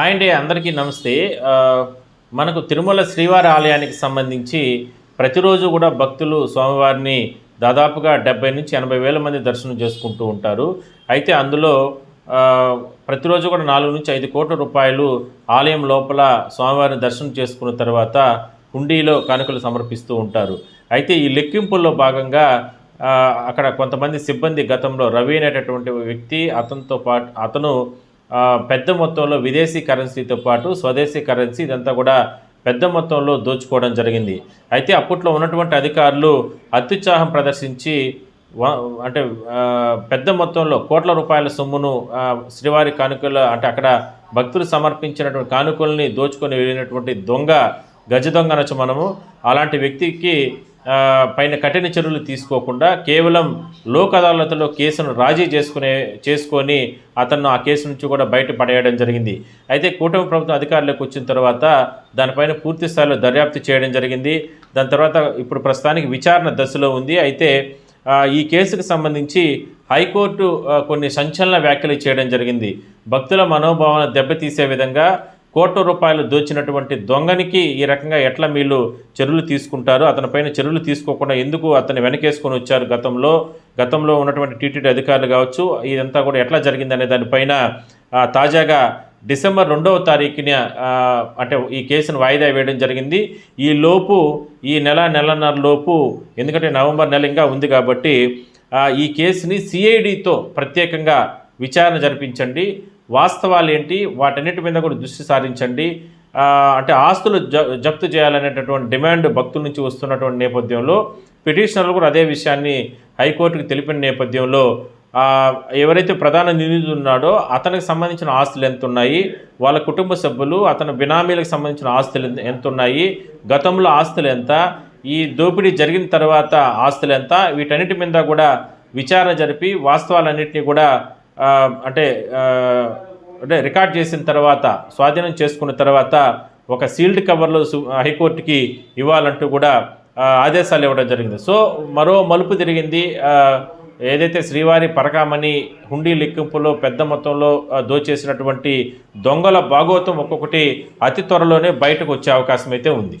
Hi అండి అందరికీ నమస్తే. మనకు తిరుమల శ్రీవారి ఆలయానికి సంబంధించి ప్రతిరోజు కూడా భక్తులు స్వామివారిని దాదాపుగా డెబ్బై నుంచి ఎనభై వేల మంది దర్శనం చేసుకుంటూ ఉంటారు. అయితే అందులో ప్రతిరోజు కూడా నాలుగు నుంచి ఐదు కోట్ల రూపాయలు ఆలయం లోపల స్వామివారిని దర్శనం చేసుకున్న తర్వాత హుండీలో కానుకలు సమర్పిస్తూ ఉంటారు. అయితే ఈ లెక్కింపుల్లో భాగంగా అక్కడ కొంతమంది సిబ్బంది గతంలో రవి అనేటటువంటి వ్యక్తి అతనితో పాటు అతను పెద్ద మొత్తంలో విదేశీ కరెన్సీతో పాటు స్వదేశీ కరెన్సీ ఇదంతా కూడా పెద్ద మొత్తంలో దోచుకోవడం జరిగింది. అయితే అప్పట్లో ఉన్నటువంటి అధికారులు అత్యుత్సాహం ప్రదర్శించి అంటే పెద్ద మొత్తంలో కోట్ల రూపాయల సొమ్మును శ్రీవారి కానుకల అంటే అక్కడ భక్తులు సమర్పించినటువంటి కానుకల్ని దోచుకొని వెళ్ళినటువంటి దొంగ గజ దొంగ అనొచ్చు మనము. అలాంటి వ్యక్తికి పైన కఠిన చర్యలు తీసుకోకుండా కేవలం లోక్ అదాలత్లో కేసును రాజీ చేసుకునే చేసుకొని అతను ఆ కేసు నుంచి కూడా బయట పడేయడం జరిగింది. అయితే కూటమి ప్రభుత్వం అధికారులకు వచ్చిన తర్వాత దానిపైన పూర్తి స్థాయిలో దర్యాప్తు చేయడం జరిగింది. దాని తర్వాత ఇప్పుడు ప్రస్తుతానికి విచారణ దశలో ఉంది. అయితే ఈ కేసుకు సంబంధించి హైకోర్టు కొన్ని సంచలన వ్యాఖ్యలు చేయడం జరిగింది. భక్తుల మనోభావాలను దెబ్బతీసే విధంగా కోట్ల రూపాయలు దోచినటువంటి దొంగనికి ఈ రకంగా ఎట్లా వీళ్ళు చర్యలు తీసుకుంటారు? అతనిపైన చర్యలు తీసుకోకుండా ఎందుకు అతన్ని వెనకేసుకొని వచ్చారు గతంలో? గతంలో ఉన్నటువంటి టీటీడీ అధికారులు కావచ్చు ఇదంతా కూడా ఎట్లా జరిగిందనే దానిపైన తాజాగా డిసెంబర్ రెండవ తారీఖున అంటే ఈ కేసును వాయిదా వేయడం జరిగింది. ఈ లోపు ఈ నెల నెలన్నర లోపు ఎందుకంటే నవంబర్ నెల ఇంకా ఉంది కాబట్టి ఈ కేసుని సిఐడితో ప్రత్యేకంగా విచారణ జరిపించండి. వాస్తవాలు ఏంటి వాటన్నిటి మీద కూడా దృష్టి సారించండి. అంటే ఆస్తులు జ జప్తు చేయాలనేటటువంటి డిమాండ్ భక్తుల నుంచి వస్తున్నటువంటి నేపథ్యంలో పిటిషనర్లు కూడా అదే విషయాన్ని హైకోర్టుకు తెలిపిన నేపథ్యంలో ఎవరైతే ప్రధాన నిందితుడు ఉన్నాడో అతనికి సంబంధించిన ఆస్తులు ఎంత ఉన్నాయి వాళ్ళ కుటుంబ సభ్యులు అతని బినామీలకు సంబంధించిన ఆస్తులు ఎంత- ఉన్నాయి గతంలో ఆస్తులు ఎంత ఈ దోపిడీ జరిగిన తర్వాత ఆస్తులు ఎంత వీటన్నిటి మీద కూడా విచారణ జరిపి వాస్తవాలన్నింటినీ కూడా అంటే అంటే రికార్డ్ చేసిన తర్వాత స్వాధీనం చేసుకున్న తర్వాత ఒక సీల్డ్ కవర్లో హైకోర్టుకి ఇవ్వాలంటూ కూడా ఆదేశాలు ఇవ్వడం జరిగింది. సో మరో మలుపు తిరిగింది ఏదైతే శ్రీవారి పరకామణి హుండీ లెక్కింపులో పెద్ద మొత్తంలో దోచేసినటువంటి దొంగల భాగోతం ఒక్కొక్కటి అతి త్వరలోనే బయటకు వచ్చే అవకాశం అయితే ఉంది.